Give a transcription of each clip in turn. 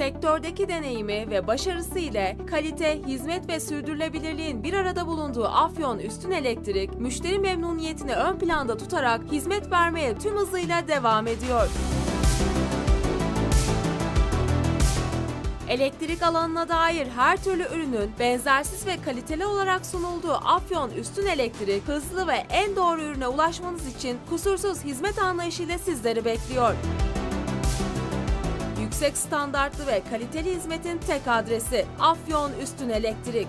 Sektördeki deneyimi ve başarısı ile kalite, hizmet ve sürdürülebilirliğin bir arada bulunduğu Afyon Üstün Elektrik, müşteri memnuniyetini ön planda tutarak hizmet vermeye tüm hızıyla devam ediyor. Elektrik alanına dair her türlü ürünün benzersiz ve kaliteli olarak sunulduğu Afyon Üstün Elektrik, hızlı ve en doğru ürüne ulaşmanız için kusursuz hizmet anlayışıyla sizleri bekliyor. Yüksek standartlı ve kaliteli hizmetin tek adresi Afyon Üstün Elektrik.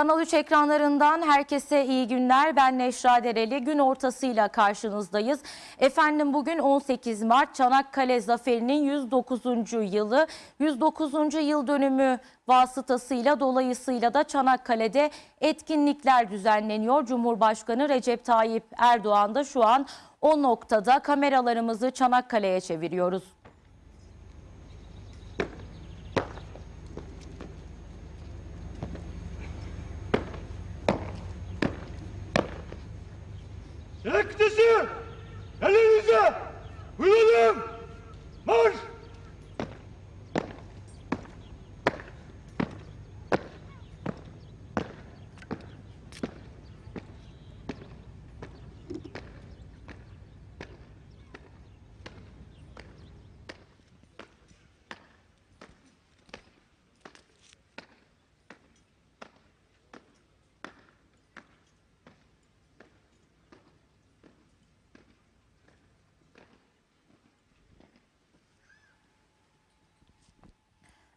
Kanal 3 ekranlarından herkese iyi günler. Ben Neşra Dereli. Gün ortasıyla karşınızdayız. Efendim bugün 18 Mart Çanakkale Zaferi'nin 109. yılı. 109. yıl dönümü vasıtasıyla dolayısıyla da Çanakkale'de etkinlikler düzenleniyor. Cumhurbaşkanı Recep Tayyip Erdoğan da şu an o noktada kameralarımızı Çanakkale'ye çeviriyoruz. him.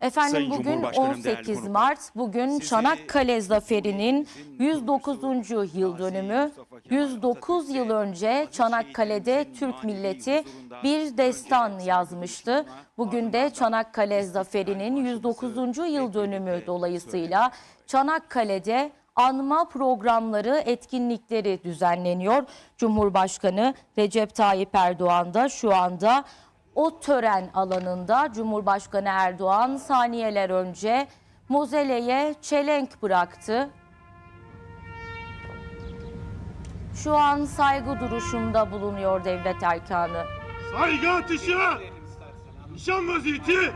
Efendim Sayın bugün Cumhurbaşkanım, değerli 18 konuklar. Mart, bugün Çanakkale Zaferi'nin Cumhuriyet'in 109. yıl dönümü. Mustafa Kemal 109 yıl önce Çanakkale'de Türk milleti bir destan yazmıştı. Bugün de Çanakkale Zaferi'nin İstiklal 109. Marşımızı yıl dönümü dolayısıyla Çanakkale'de anma programları, etkinlikleri düzenleniyor. Cumhurbaşkanı Recep Tayyip Erdoğan da şu anda o tören alanında Cumhurbaşkanı Erdoğan saniyeler önce Mozeleye çelenk bıraktı. Şu an saygı duruşunda bulunuyor devlet erkanı. Saygı atışı. Nişan vaziyeti.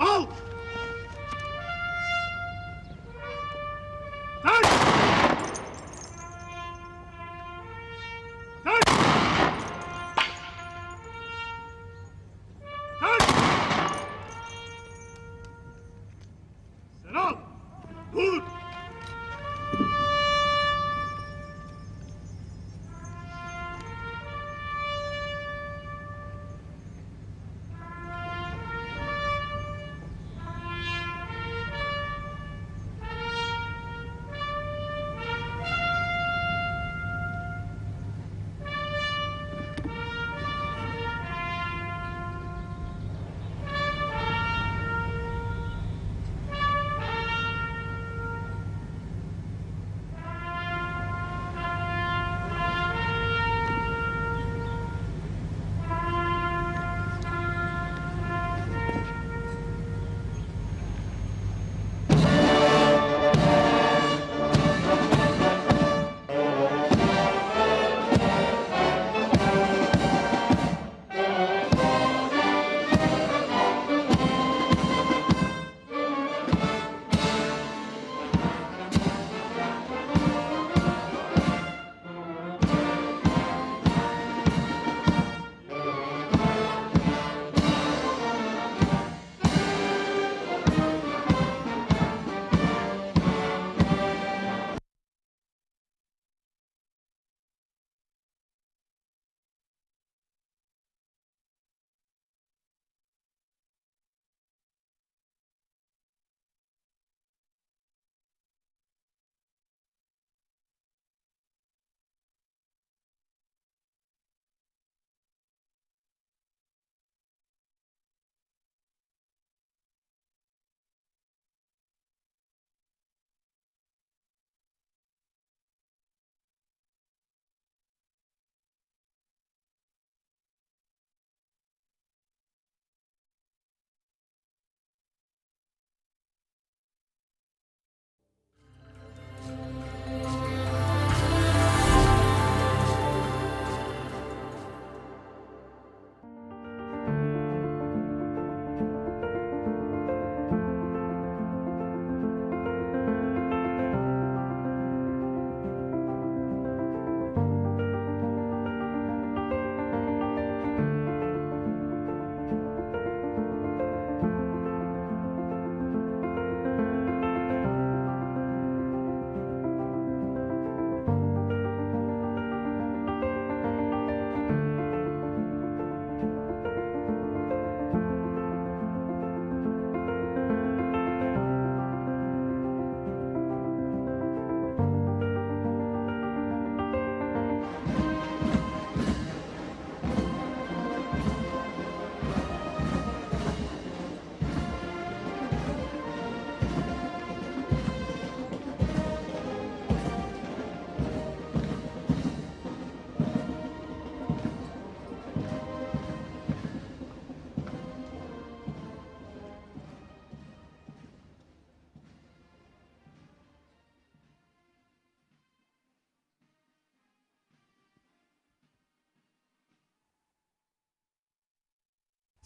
Al.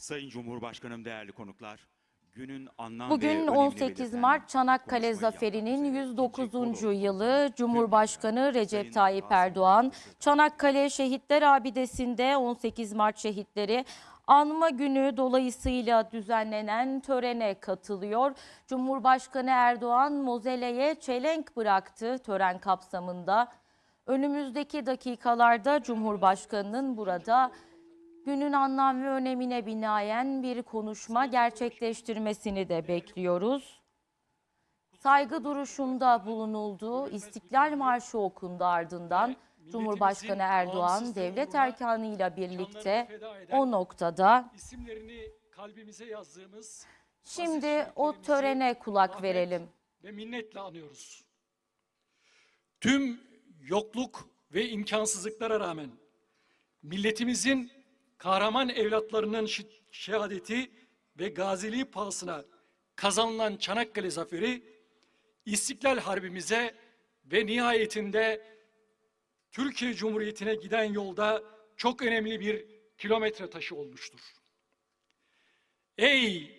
Sayın Cumhurbaşkanım, değerli konuklar, günün anlam Bugün önemini 18 belirten Mart Çanakkale Zaferi'nin yapmak üzere 109. ikinci kolo- yılı Cumhurbaşkanı Recep Tayyip Erdoğan. Çanakkale Şehitler Abidesi'nde 18 Mart şehitleri anma günü dolayısıyla düzenlenen törene katılıyor. Cumhurbaşkanı Erdoğan mozeleye çelenk bıraktı tören kapsamında. Önümüzdeki dakikalarda Cumhurbaşkanı'nın burada günün anlam ve önemine binaen bir konuşma gerçekleştirmesini de bekliyoruz. Saygı duruşunda bulunuldu, İstiklal Marşı okundu ardından Cumhurbaşkanı Erdoğan devlet erkanıyla birlikte o noktada isimlerini kalbimize yazdığımız şimdi o törene kulak verelim. ve minnetle anıyoruz. Tüm yokluk ve imkansızlıklara rağmen milletimizin kahraman evlatlarının şehadeti ve gaziliği pahasına kazanılan Çanakkale zaferi İstiklal Harbimize ve nihayetinde Türkiye Cumhuriyeti'ne giden yolda çok önemli bir kilometre taşı olmuştur. Ey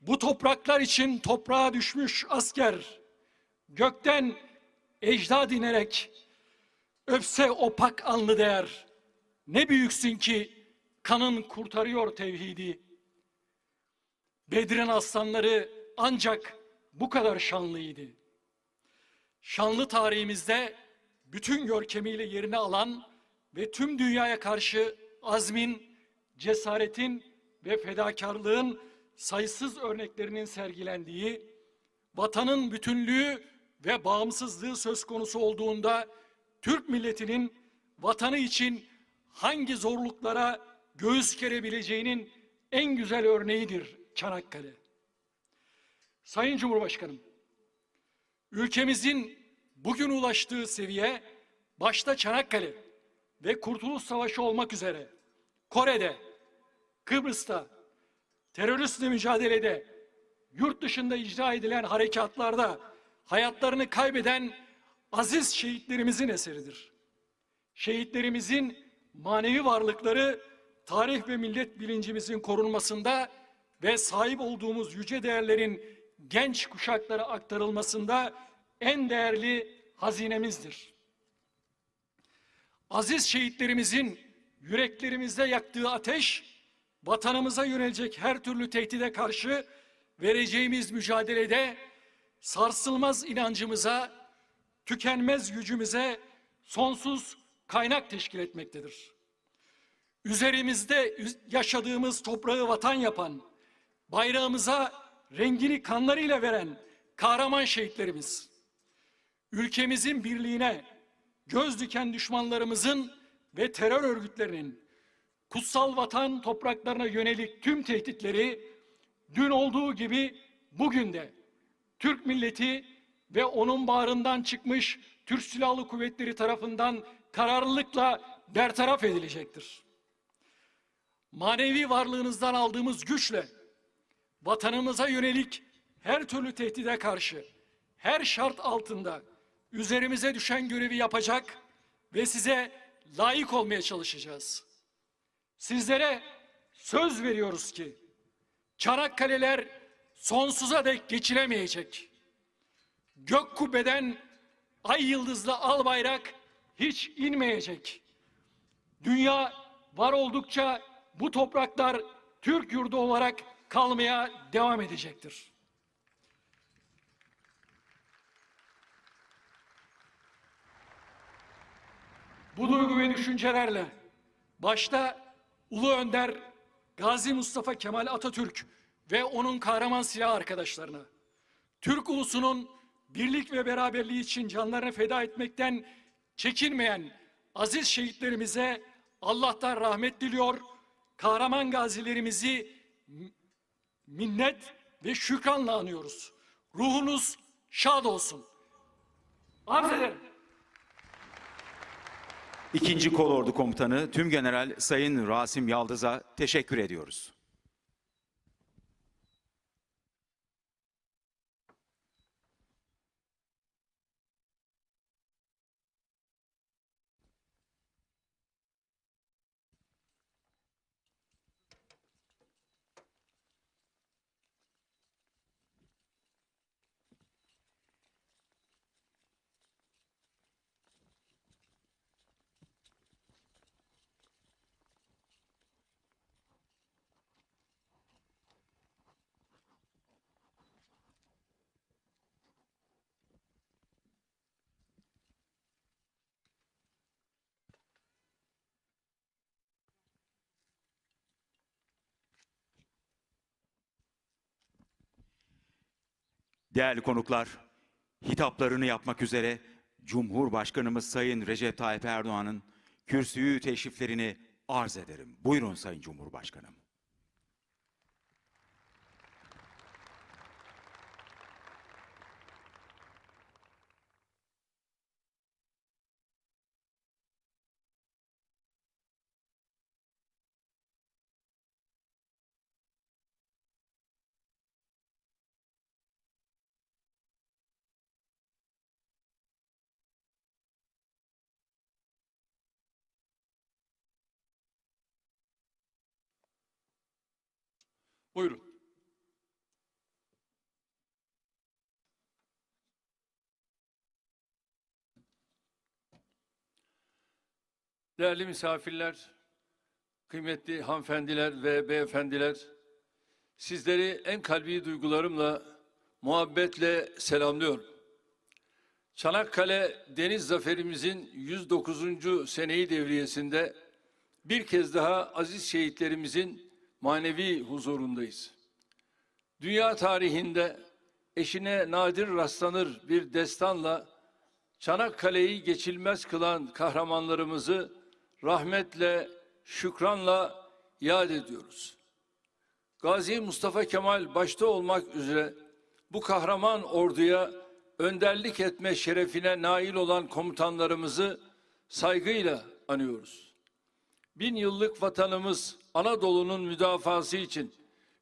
bu topraklar için toprağa düşmüş asker, gökten ecdad inerek öpse opak alnı değer. Ne büyüksün ki kanın kurtarıyor tevhidi. Bedir'in aslanları ancak bu kadar şanlıydı. Şanlı tarihimizde bütün görkemiyle yerini alan ve tüm dünyaya karşı azmin, cesaretin ve fedakarlığın sayısız örneklerinin sergilendiği, vatanın bütünlüğü ve bağımsızlığı söz konusu olduğunda Türk milletinin vatanı için hangi zorluklara göğüs gerebileceğinin en güzel örneğidir Çanakkale. Sayın Cumhurbaşkanım, ülkemizin bugün ulaştığı seviye başta Çanakkale ve Kurtuluş Savaşı olmak üzere Kore'de, Kıbrıs'ta, teröristle mücadelede, yurt dışında icra edilen harekatlarda hayatlarını kaybeden aziz şehitlerimizin eseridir. Şehitlerimizin manevi varlıkları tarih ve millet bilincimizin korunmasında ve sahip olduğumuz yüce değerlerin genç kuşaklara aktarılmasında en değerli hazinemizdir. Aziz şehitlerimizin yüreklerimizde yaktığı ateş, vatanımıza yönelecek her türlü tehdide karşı vereceğimiz mücadelede sarsılmaz inancımıza, tükenmez gücümüze sonsuz kaynak teşkil etmektedir. Üzerimizde yaşadığımız toprağı vatan yapan, bayrağımıza rengini kanlarıyla veren kahraman şehitlerimiz, ülkemizin birliğine göz diken düşmanlarımızın ve terör örgütlerinin kutsal vatan topraklarına yönelik tüm tehditleri dün olduğu gibi bugün de Türk milleti ve onun bağrından çıkmış Türk Silahlı Kuvvetleri tarafından kararlılıkla bertaraf edilecektir. Manevi varlığınızdan aldığımız güçle vatanımıza yönelik her türlü tehdide karşı her şart altında üzerimize düşen görevi yapacak ve size layık olmaya çalışacağız. Sizlere söz veriyoruz ki Çanakkale'ler sonsuza dek geçilemeyecek. Gök kubbeden ay yıldızlı al bayrak hiç inmeyecek. Dünya var oldukça bu topraklar Türk yurdu olarak kalmaya devam edecektir. Bu duygu ve düşüncelerle başta Ulu Önder Gazi Mustafa Kemal Atatürk ve onun kahraman silah arkadaşlarına, Türk ulusunun birlik ve beraberliği için canlarını feda etmekten çekinmeyen aziz şehitlerimize Allah'tan rahmet diliyor, kahraman gazilerimizi minnet ve şükranla anıyoruz. Ruhunuz şad olsun. Arz ederim. İkinci Kolordu Komutanı Tüm General Sayın Rasim Yaldız'a teşekkür ediyoruz. Değerli konuklar, hitaplarını yapmak üzere Cumhurbaşkanımız Sayın Recep Tayyip Erdoğan'ın kürsüyü teşriflerini arz ederim. Buyurun Sayın Cumhurbaşkanım. Buyurun. Değerli misafirler, kıymetli hanımefendiler ve beyefendiler, sizleri en kalbi duygularımla, muhabbetle selamlıyorum. Çanakkale Deniz Zaferimizin 109. seneyi devriyesinde bir kez daha aziz şehitlerimizin manevi huzurundayız. Dünya tarihinde eşine nadir rastlanır bir destanla Çanakkale'yi geçilmez kılan kahramanlarımızı rahmetle, şükranla yad ediyoruz. Gazi Mustafa Kemal başta olmak üzere bu kahraman orduya önderlik etme şerefine nail olan komutanlarımızı saygıyla anıyoruz. Bin yıllık vatanımız Anadolu'nun müdafası için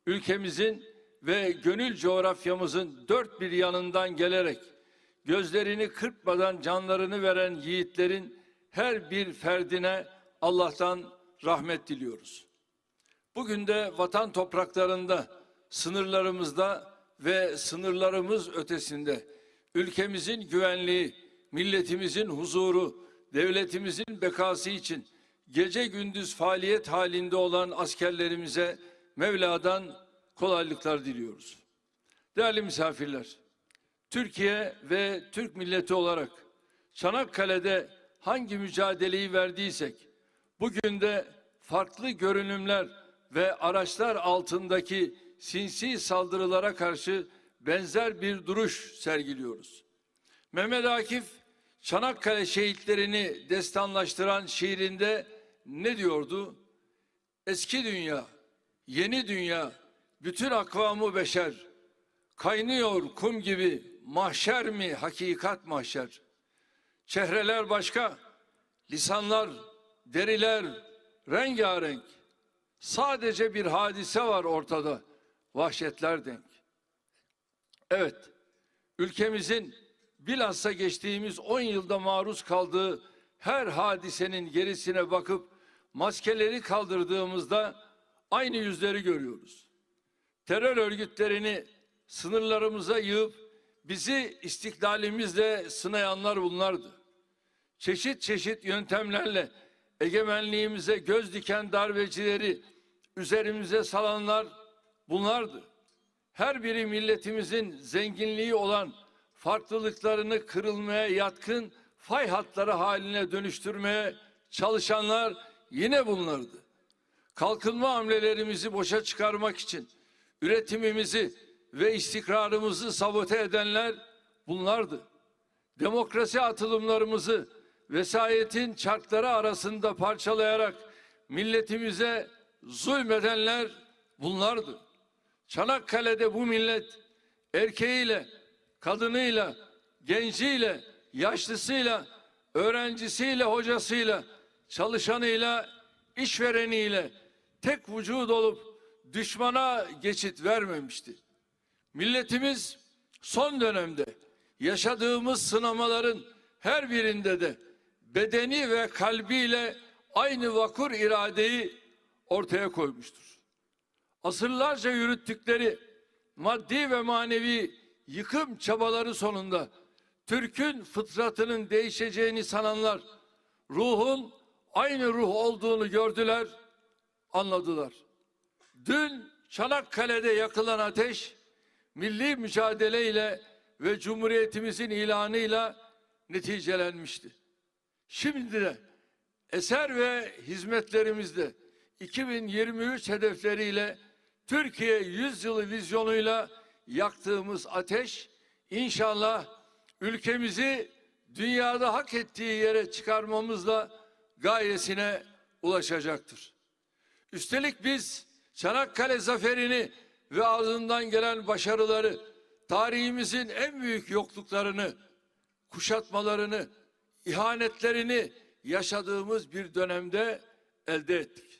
ülkemizin ve gönül coğrafyamızın dört bir yanından gelerek gözlerini kırpmadan canlarını veren yiğitlerin her bir ferdine Allah'tan rahmet diliyoruz. Bugün de vatan topraklarında, sınırlarımızda ve sınırlarımız ötesinde ülkemizin güvenliği, milletimizin huzuru, devletimizin bekası için gece gündüz faaliyet halinde olan askerlerimize Mevla'dan kolaylıklar diliyoruz. Değerli misafirler, Türkiye ve Türk milleti olarak Çanakkale'de hangi mücadeleyi verdiysek, bugün de farklı görünümler ve araçlar altındaki sinsi saldırılara karşı benzer bir duruş sergiliyoruz. Mehmet Akif Çanakkale şehitlerini destanlaştıran şiirinde ne diyordu? Eski dünya, yeni dünya, bütün akvamı beşer. Kaynıyor kum gibi mahşer mi hakikat mahşer. Çehreler başka, lisanlar, deriler rengarenk. Sadece bir hadise var ortada, vahşetler denk. Evet, ülkemizin bilhassa geçtiğimiz 10 yılda maruz kaldığı her hadisenin gerisine bakıp maskeleri kaldırdığımızda aynı yüzleri görüyoruz. Terör örgütlerini sınırlarımıza yığıp bizi istiklalimizle sınayanlar bunlardı. Çeşit çeşit yöntemlerle egemenliğimize göz diken darbecileri üzerimize salanlar bunlardı. Her biri milletimizin zenginliği olan farklılıklarını kırılmaya yatkın fay hatları haline dönüştürmeye çalışanlar yine bunlardı. Kalkınma hamlelerimizi boşa çıkarmak için üretimimizi ve istikrarımızı sabote edenler bunlardı. Demokrasi atılımlarımızı vesayetin çarkları arasında parçalayarak milletimize zulmedenler bunlardı. Çanakkale'de bu millet erkeğiyle, kadınıyla, genciyle, yaşlısıyla, öğrencisiyle, hocasıyla, çalışanıyla, işvereniyle tek vücut olup düşmana geçit vermemişti. Milletimiz son dönemde yaşadığımız sınamaların her birinde de bedeni ve kalbiyle aynı vakur iradeyi ortaya koymuştur. Asırlarca yürüttükleri maddi ve manevi yıkım çabaları sonunda Türk'ün fıtratının değişeceğini sananlar ruhun aynı ruh olduğunu gördüler, anladılar. Dün Çanakkale'de yakılan ateş milli mücadeleyle ve cumhuriyetimizin ilanıyla neticelenmişti. Şimdi de eser ve hizmetlerimizde 2023 hedefleriyle Türkiye yüzyılı vizyonuyla yaktığımız ateş inşallah ülkemizi dünyada hak ettiği yere çıkarmamızla gayesine ulaşacaktır. Üstelik biz Çanakkale zaferini ve ardından gelen başarıları, tarihimizin en büyük yokluklarını, kuşatmalarını, ihanetlerini yaşadığımız bir dönemde elde ettik.